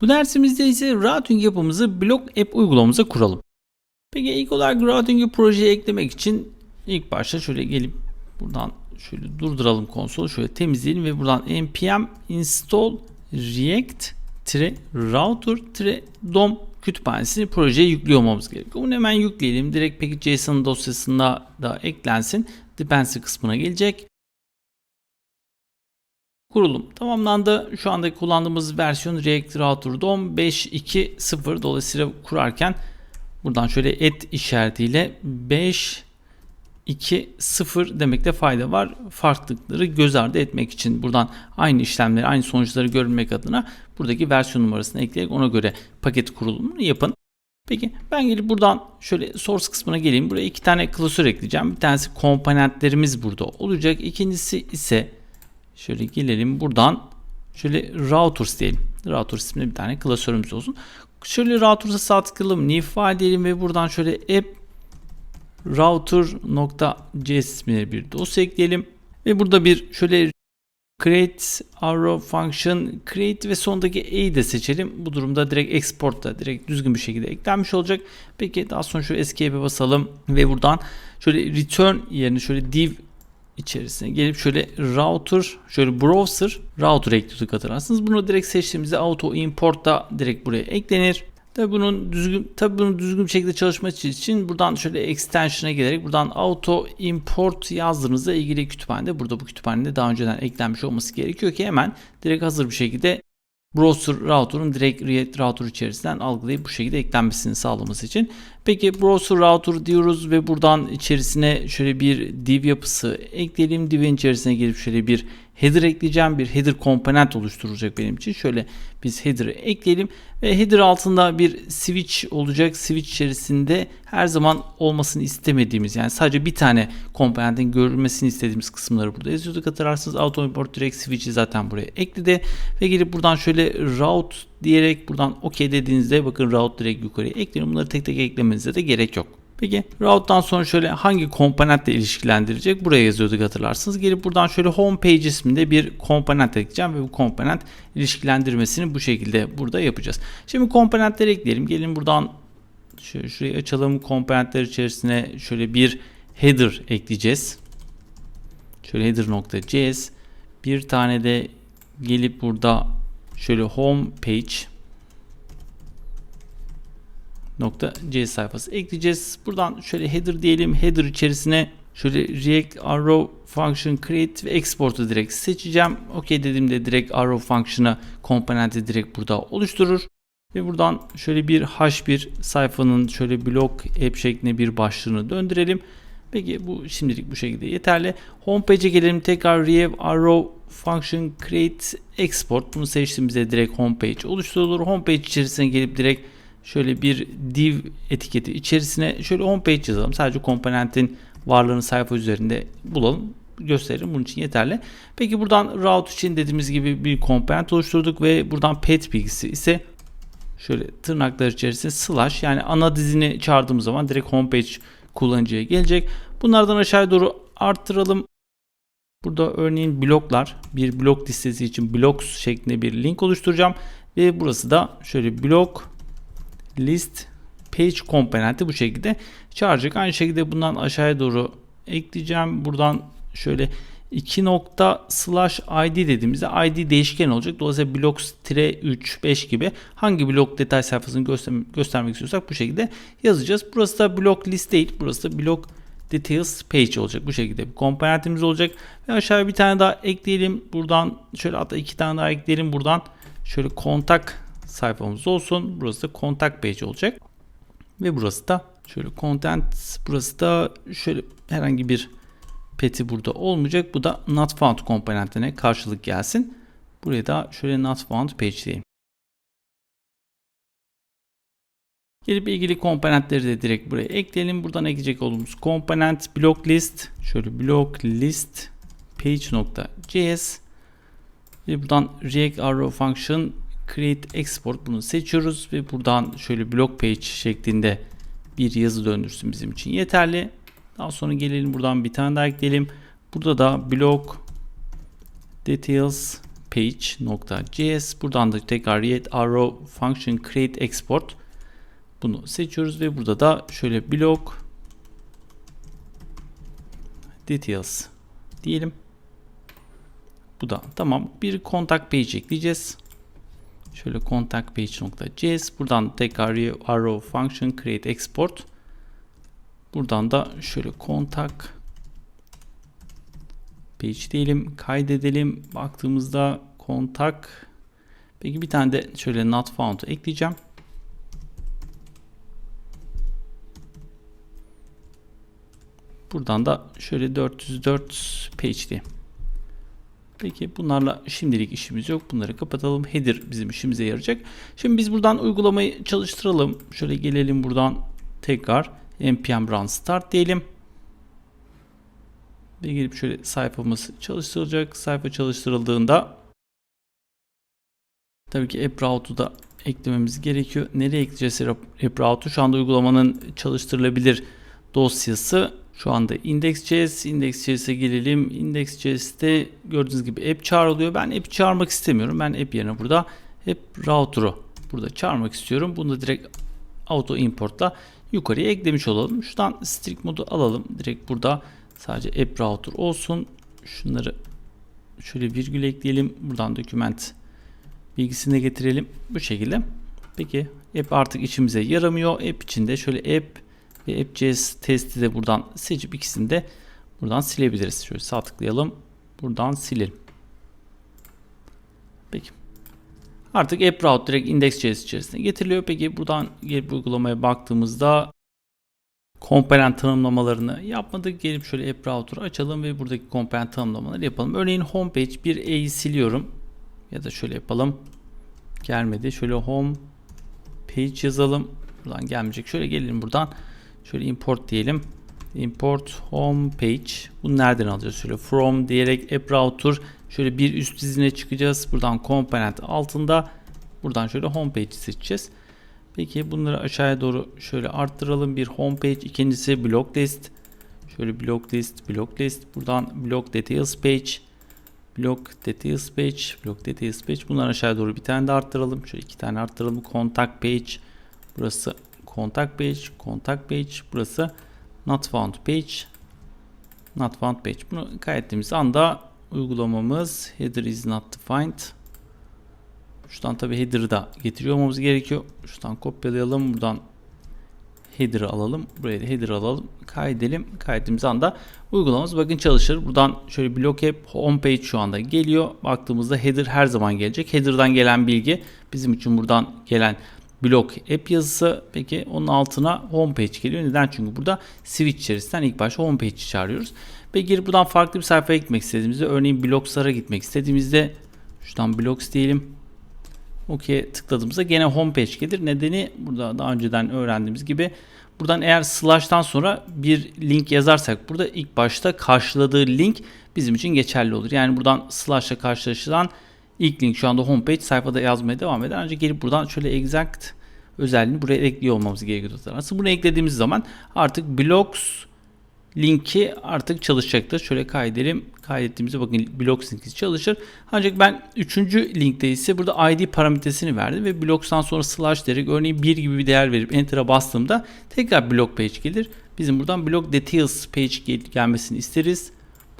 Bu dersimizde ise routing yapımızı blok app uygulamamıza kuralım. Peki ilk olarak routing'i projeye eklemek için ilk başta şöyle gelip buradan şöyle durduralım konsolu şöyle temizleyelim ve buradan npm install react router dom kütüphanesini projeye yüklüyor olmamız gerekiyor. Bunu hemen yükleyelim. Direkt peki JSON dosyasında da eklensin. Dependency kısmına gelecek. Kurulum tamamlandı. Şu anda kullandığımız versiyon React Router DOM 5.2.0 dolayısıyla kurarken buradan şöyle et işaretiyle 5.2.0 demekte fayda var. Farklılıkları göz ardı etmek için buradan aynı işlemleri, aynı sonuçları görmek adına buradaki versiyon numarasını ekleyerek ona göre paket kurulumunu yapın. Peki ben gelip buradan şöyle source kısmına geleyim. Buraya iki tane klasör ekleyeceğim. Bir tanesi komponentlerimiz burada olacak. İkincisi ise Şöyle gelelim buradan şöyle routers diyelim. Routers isimli bir tane klasörümüz olsun. Şöyle routers'a sağ tıklayalım. New file diyelim ve buradan şöyle app router.js ismini bir dosya ekleyelim. Ve burada bir şöyle create arrow function create ve sondaki a'yı de seçelim. Bu durumda direkt export da direkt düzgün bir şekilde eklenmiş olacak. Peki daha sonra şu escape'e basalım ve buradan şöyle return yerine şöyle div içerisine gelip şöyle router, şöyle browser, router ekliyorduk hatırlarsınız. Bunu direkt seçtiğimizde auto import da direkt buraya eklenir. Tabi bunun düzgün tabi bunun düzgün şekilde çalışması için buradan şöyle extension'a gelerek buradan auto import yazdığınızda ilgili kütüphanede burada bu kütüphanede daha önceden eklenmiş olması gerekiyor ki hemen direkt hazır bir şekilde browser router'ın direkt React router içerisinden algılayıp bu şekilde eklenmesini sağlaması için. Peki browser router diyoruz ve buradan içerisine şöyle bir div yapısı ekleyelim. Div'in içerisine gelip şöyle bir header ekleyeceğim. Bir header komponent oluşturacak benim için. Şöyle biz header'ı ekleyelim ve header altında bir switch olacak. Switch içerisinde her zaman olmasını istemediğimiz yani sadece bir tane komponentin görülmesini istediğimiz kısımları burada yazıyorduk. Hatırlarsınız auto import direct switch'i zaten buraya ekledi ve gelip buradan şöyle route diyerek buradan OK dediğinizde bakın route direkt yukarıya ekleyin. Bunları tek tek eklemenize de gerek yok. Peki route'dan sonra şöyle hangi komponentle ilişkilendirecek buraya yazıyorduk hatırlarsınız. Gelip buradan şöyle home page isminde bir komponent ekleyeceğim ve bu komponent ilişkilendirmesini bu şekilde burada yapacağız. Şimdi komponentleri ekleyelim. Gelin buradan şöyle şurayı açalım. Komponentler içerisine şöyle bir header ekleyeceğiz. Şöyle header.js bir tane de gelip burada şöyle home page nokta C sayfası ekleyeceğiz. Buradan şöyle header diyelim. Header içerisine şöyle React Arrow function create ve export'u direkt seçeceğim. OK dediğimde direkt Arrow function'a komponenti direkt burada oluşturur. Ve buradan şöyle bir H1 sayfanın şöyle blok app şeklinde bir başlığını döndürelim. Peki bu şimdilik bu şekilde yeterli. Homepage'e gelelim. Tekrar React Arrow function create export. Bunu seçtiğimizde direkt homepage oluşturulur. Homepage içerisine gelip direkt şöyle bir div etiketi içerisine şöyle homepage yazalım. Sadece komponentin varlığını sayfa üzerinde bulalım gösteririm. Bunun için yeterli. Peki buradan route için dediğimiz gibi bir komponent oluşturduk ve buradan pet bilgisi ise şöyle tırnaklar içerisinde slash yani ana dizini çağırdığımız zaman direkt homepage kullanıcıya gelecek. Bunlardan aşağıya doğru arttıralım. Burada örneğin bloklar, bir blok listesi için blocks şeklinde bir link oluşturacağım ve burası da şöyle blok list page komponenti bu şekilde çağıracak. Aynı şekilde bundan aşağıya doğru ekleyeceğim. Buradan şöyle 2 nokta slash id dediğimizde id değişken olacak. Dolayısıyla blocks 3 5 gibi hangi blok detay sayfasını göster göstermek istiyorsak bu şekilde yazacağız. Burası da blok list değil. Burası da blok details page olacak. Bu şekilde bir komponentimiz olacak. Ve aşağıya bir tane daha ekleyelim. Buradan şöyle hatta iki tane daha ekleyelim. Buradan şöyle kontak sayfamız olsun. Burası da kontak page olacak. Ve burası da şöyle content burası da şöyle herhangi bir peti burada olmayacak. Bu da not found komponentine karşılık gelsin. Buraya da şöyle not found page diyeyim. Gelip ilgili komponentleri de direkt buraya ekleyelim. Buradan ekleyecek olduğumuz komponent block list. Şöyle block list page.js ve buradan React Arrow function create export bunu seçiyoruz ve buradan şöyle block page şeklinde bir yazı döndürsün bizim için yeterli. Daha sonra gelelim buradan bir tane daha ekleyelim. Burada da block details page.js buradan da tekrar React arrow function create export bunu seçiyoruz ve burada da şöyle blog details diyelim. Bu da tamam. Bir contact page ekleyeceğiz. Şöyle contact page.js buradan tekrar arrow function create export. Buradan da şöyle contact page diyelim kaydedelim. Baktığımızda contact. Peki bir tane de şöyle not found ekleyeceğim. Buradan da şöyle 404 page diye Peki bunlarla şimdilik işimiz yok. Bunları kapatalım. Header bizim işimize yarayacak. Şimdi biz buradan uygulamayı çalıştıralım. Şöyle gelelim buradan tekrar npm run start diyelim. Ve gelip şöyle sayfamız çalıştırılacak. Sayfa çalıştırıldığında tabii ki app route'u da eklememiz gerekiyor. Nereye ekleyeceğiz app route'u? Şu anda uygulamanın çalıştırılabilir dosyası şu anda index.js, index.js'e gelelim. Index.js'te gördüğünüz gibi app çağrılıyor. Ben app çağırmak istemiyorum. Ben app yerine burada app router'u burada çağırmak istiyorum. Bunu da direkt auto importla yukarıya eklemiş olalım. Şuradan strict modu alalım. Direkt burada sadece app router olsun. Şunları şöyle virgül ekleyelim. Buradan document bilgisini getirelim. Bu şekilde. Peki app artık içimize yaramıyor. App içinde şöyle app ve app.js testi de buradan seçip ikisini de buradan silebiliriz. Şöyle sağ tıklayalım. Buradan silelim. Peki. Artık app route direkt index.js içerisine getiriliyor. Peki buradan gelip uygulamaya baktığımızda komponent tanımlamalarını yapmadık. Gelip şöyle app router'ı açalım ve buradaki komponent tanımlamaları yapalım. Örneğin homepage bir E'yi siliyorum. Ya da şöyle yapalım. Gelmedi. Şöyle home page yazalım. Buradan gelmeyecek. Şöyle gelelim buradan. Şöyle import diyelim. Import home page. Bunu nereden alacağız? Şöyle from diyerek app router şöyle bir üst dizine çıkacağız. Buradan component altında buradan şöyle home page seçeceğiz. Peki bunları aşağıya doğru şöyle arttıralım. Bir home page, ikincisi block list. Şöyle block list, block list. Buradan block details page. Block details page, block details page. Bunları aşağıya doğru bir tane de arttıralım. Şöyle iki tane arttıralım. Contact page. Burası contact page, contact page. Burası not found page. Not found page. Bunu kaydettiğimiz anda uygulamamız header is not defined. Şuradan tabi header'ı da getiriyor olmamız gerekiyor. Şuradan kopyalayalım. Buradan header'ı alalım. Buraya da header alalım. Kaydedelim. Kaydettiğimiz anda uygulamamız bakın çalışır. Buradan şöyle block app homepage şu anda geliyor. Baktığımızda header her zaman gelecek. Header'dan gelen bilgi bizim için buradan gelen blok app yazısı. Peki onun altına homepage geliyor. Neden? Çünkü burada switch içerisinden ilk başta homepage çağırıyoruz. Peki buradan farklı bir sayfaya gitmek istediğimizde örneğin blogslara gitmek istediğimizde şuradan blogs diyelim. OK tıkladığımızda gene homepage gelir. Nedeni burada daha önceden öğrendiğimiz gibi buradan eğer slash'tan sonra bir link yazarsak burada ilk başta karşıladığı link bizim için geçerli olur. Yani buradan slash'la karşılaşılan İlk link şu anda homepage sayfada yazmaya devam eder. Ancak gelip buradan şöyle exact özelliğini buraya ekliyor olmamız gerekiyor. Aslında bunu eklediğimiz zaman artık blocks linki artık çalışacaktır. Şöyle kaydedelim. Kaydettiğimizde bakın blocks linki çalışır. Ancak ben üçüncü linkte ise burada id parametresini verdim ve blocks'tan sonra slash diyerek örneğin 1 gibi bir değer verip enter'a bastığımda tekrar block page gelir. Bizim buradan block details page gel gelmesini isteriz.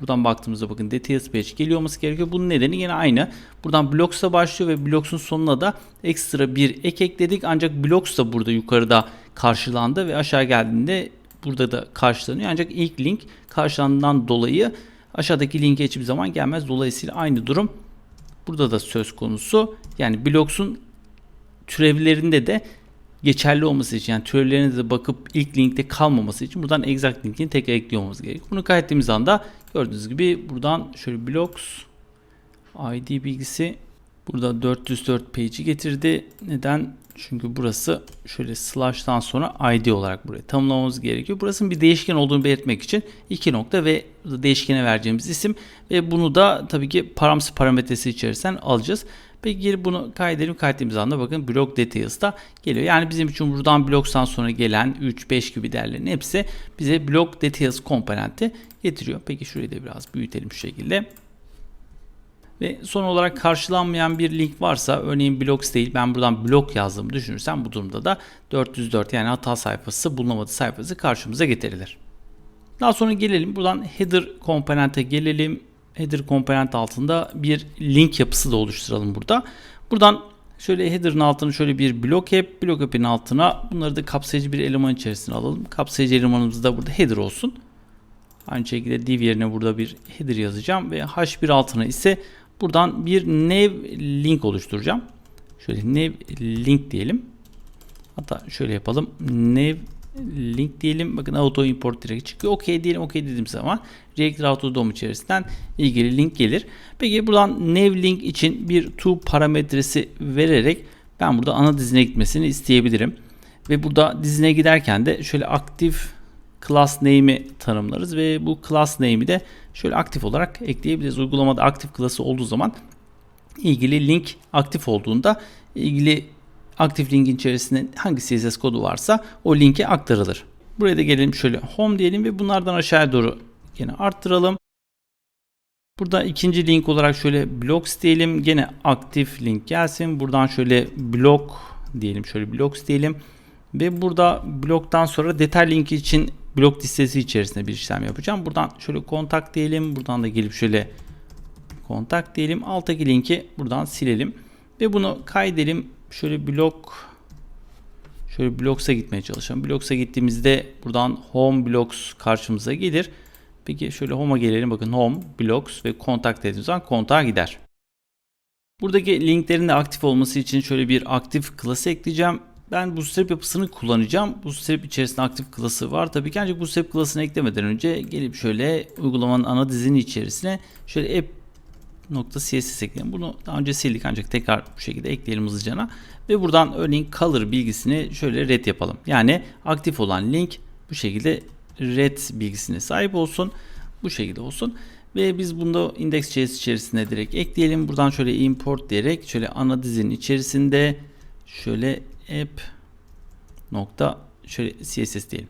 Buradan baktığımızda bakın details page geliyor olması gerekiyor. Bunun nedeni yine aynı. Buradan blocks'a başlıyor ve blocks'un sonuna da ekstra bir ek ekledik. Ancak blocks da burada yukarıda karşılandı ve aşağı geldiğinde burada da karşılanıyor. Ancak ilk link karşılandığından dolayı aşağıdaki linke hiçbir zaman gelmez. Dolayısıyla aynı durum burada da söz konusu. Yani blocks'un türevlerinde de geçerli olması için yani türevlerine de bakıp ilk linkte kalmaması için buradan exact linkini tekrar ekliyor olmamız gerekiyor. Bunu kaydettiğimiz anda gördüğünüz gibi buradan şöyle blocks id bilgisi burada 404 page'i getirdi. Neden? Çünkü burası şöyle slash'tan sonra id olarak buraya tanımlamamız gerekiyor. Burasının bir değişken olduğunu belirtmek için iki nokta ve değişkene vereceğimiz isim ve bunu da tabii ki params parametresi içerisinden alacağız. Peki geri bunu kaydedelim. Kaydettiğimiz anda bakın block details da geliyor. Yani bizim için buradan blocks'tan sonra gelen 3, 5 gibi değerlerin hepsi bize block details komponenti getiriyor. Peki şurayı da biraz büyütelim şu şekilde. Ve son olarak karşılanmayan bir link varsa örneğin blocks değil ben buradan blok yazdığımı düşünürsem bu durumda da 404 yani hata sayfası bulunamadı sayfası karşımıza getirilir. Daha sonra gelelim buradan header komponente gelelim. Header komponent altında bir link yapısı da oluşturalım burada. Buradan şöyle header'ın altına şöyle bir blok app, blok app'in altına bunları da kapsayıcı bir eleman içerisine alalım. Kapsayıcı elemanımız da burada header olsun. Aynı şekilde div yerine burada bir header yazacağım ve h1 altına ise buradan bir nav link oluşturacağım. Şöyle nav link diyelim. Hatta şöyle yapalım. Nav link diyelim. Bakın auto import direkt çıkıyor. OK diyelim. OK dediğim zaman React Router DOM içerisinden ilgili link gelir. Peki buradan nav link için bir to parametresi vererek ben burada ana dizine gitmesini isteyebilirim. Ve burada dizine giderken de şöyle aktif class name'i tanımlarız ve bu class name'i de şöyle aktif olarak ekleyebiliriz. Uygulamada aktif class'ı olduğu zaman ilgili link aktif olduğunda ilgili aktif linkin içerisinde hangi CSS kodu varsa o linke aktarılır. Buraya da gelelim şöyle home diyelim ve bunlardan aşağıya doğru yine arttıralım. Burada ikinci link olarak şöyle blocks diyelim. Gene aktif link gelsin. Buradan şöyle blok diyelim. Şöyle blocks diyelim. Ve burada bloktan sonra detay linki için blok listesi içerisinde bir işlem yapacağım. Buradan şöyle kontak diyelim. Buradan da gelip şöyle kontak diyelim. Alttaki linki buradan silelim. Ve bunu kaydedelim. Şöyle blok şöyle bloks'a gitmeye çalışalım. Bloks'a gittiğimizde buradan home blocks karşımıza gelir. Peki şöyle home'a gelelim. Bakın home, blocks ve kontak dediğimiz zaman kontağa gider. Buradaki linklerin de aktif olması için şöyle bir aktif klası ekleyeceğim. Ben bu strip yapısını kullanacağım. Bu strip içerisinde aktif klası var. Tabii ki ancak bu strip klasını eklemeden önce gelip şöyle uygulamanın ana dizinin içerisine şöyle app .css ekleyelim. Bunu daha önce sildik ancak tekrar bu şekilde ekleyelim hızlıcana. Ve buradan örneğin color bilgisini şöyle red yapalım. Yani aktif olan link bu şekilde red bilgisine sahip olsun. Bu şekilde olsun. Ve biz bunu index.js içerisine direkt ekleyelim. Buradan şöyle import diyerek şöyle ana dizinin içerisinde şöyle app nokta şöyle css diyelim.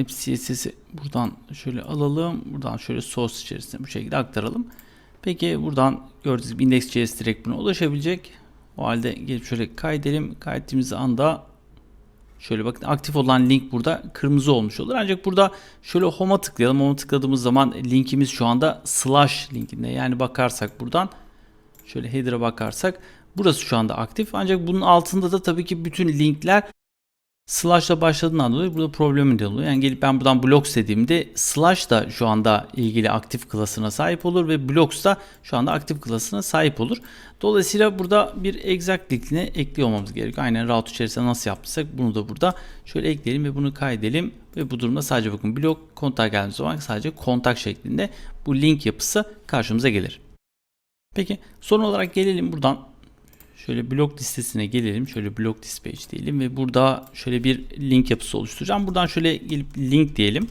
App css'i buradan şöyle alalım. Buradan şöyle source içerisine bu şekilde aktaralım. Peki buradan gördüğünüz gibi index.js direkt buna ulaşabilecek. O halde gelip şöyle kaydedelim. Kaydettiğimiz anda şöyle bakın aktif olan link burada kırmızı olmuş olur. Ancak burada şöyle home'a tıklayalım. Home'a tıkladığımız zaman linkimiz şu anda slash linkinde. Yani bakarsak buradan şöyle header'a bakarsak burası şu anda aktif. Ancak bunun altında da tabii ki bütün linkler slash ile başladığından dolayı burada problemim de oluyor. Yani gelip ben buradan blocks dediğimde slash da şu anda ilgili aktif klasına sahip olur ve blocks da şu anda aktif klasına sahip olur. Dolayısıyla burada bir exact linkini ekliyor olmamız gerekiyor. Aynen route içerisinde nasıl yaptıysak bunu da burada şöyle ekleyelim ve bunu kaydedelim. Ve bu durumda sadece bakın blok kontak geldiğimiz zaman sadece kontak şeklinde bu link yapısı karşımıza gelir. Peki son olarak gelelim buradan Şöyle blok listesine gelelim. Şöyle blok page diyelim ve burada şöyle bir link yapısı oluşturacağım. Buradan şöyle gelip link diyelim.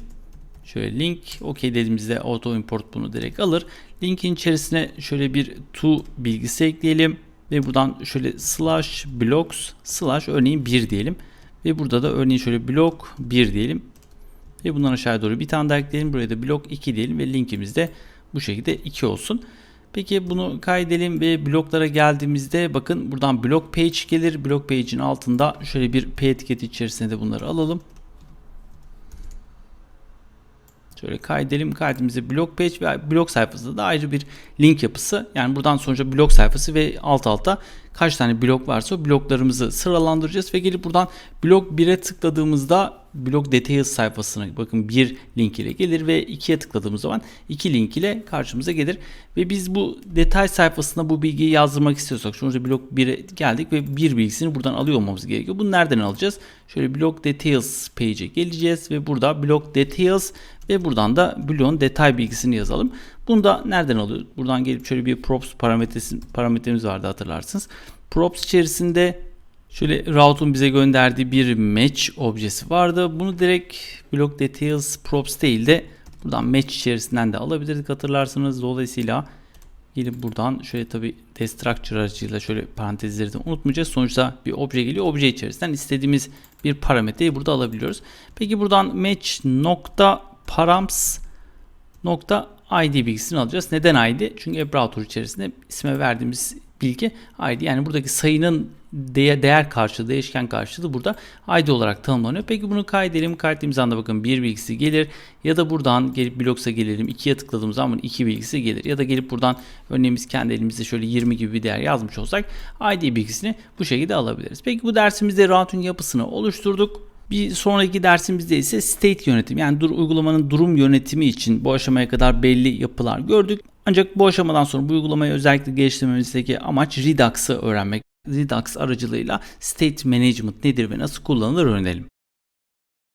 Şöyle link OK dediğimizde auto import bunu direkt alır. Linkin içerisine şöyle bir to bilgisi ekleyelim ve buradan şöyle slash blocks slash örneğin 1 diyelim. Ve burada da örneğin şöyle blok 1 diyelim. Ve bundan aşağı doğru bir tane daha ekleyelim. Buraya da blok 2 diyelim ve linkimiz de bu şekilde 2 olsun. Peki bunu kaydedelim ve bloklara geldiğimizde bakın buradan blok page gelir. Blok page'in altında şöyle bir p etiketi içerisinde de bunları alalım. Şöyle kaydedelim. Kaydımızda blok page ve blok sayfasında da ayrı bir link yapısı. Yani buradan sonuçta blok sayfası ve alt alta kaç tane blok varsa bloklarımızı sıralandıracağız ve gelip buradan blok 1'e tıkladığımızda blog details sayfasına bakın bir link ile gelir ve ikiye tıkladığımız zaman iki link ile karşımıza gelir ve biz bu detay sayfasına bu bilgiyi yazdırmak istiyorsak sonuçta blog 1'e geldik ve bir bilgisini buradan alıyor olmamız gerekiyor. Bunu nereden alacağız? Şöyle blog details page'e geleceğiz ve burada blog details ve buradan da bloğun detay bilgisini yazalım. Bunu da nereden alıyor? Buradan gelip şöyle bir props parametresi, parametremiz vardı hatırlarsınız. Props içerisinde Şöyle route'un bize gönderdiği bir match objesi vardı. Bunu direkt block details props değil de buradan match içerisinden de alabilirdik hatırlarsınız. Dolayısıyla gelip buradan şöyle tabi destructure aracıyla şöyle parantezleri de unutmayacağız. Sonuçta bir obje geliyor. Obje içerisinden istediğimiz bir parametreyi burada alabiliyoruz. Peki buradan match nokta params nokta ID bilgisini alacağız. Neden ID? Çünkü router içerisinde isme verdiğimiz bilgi ID. Yani buradaki sayının değer, değer karşılığı, değişken karşılığı burada ID olarak tanımlanıyor. Peki bunu kaydedelim. Kaydettiğimiz anda bakın bir bilgisi gelir. Ya da buradan gelip Blocks'a gelelim. 2'ye tıkladığımız zaman iki bilgisi gelir. Ya da gelip buradan örneğin biz kendi elimizde şöyle 20 gibi bir değer yazmış olsak ID bilgisini bu şekilde alabiliriz. Peki bu dersimizde routing yapısını oluşturduk. Bir sonraki dersimizde ise state yönetim yani dur uygulamanın durum yönetimi için bu aşamaya kadar belli yapılar gördük. Ancak bu aşamadan sonra bu uygulamayı özellikle geliştirmemizdeki amaç Redux'ı öğrenmek. Redux aracılığıyla state management nedir ve nasıl kullanılır öğrenelim.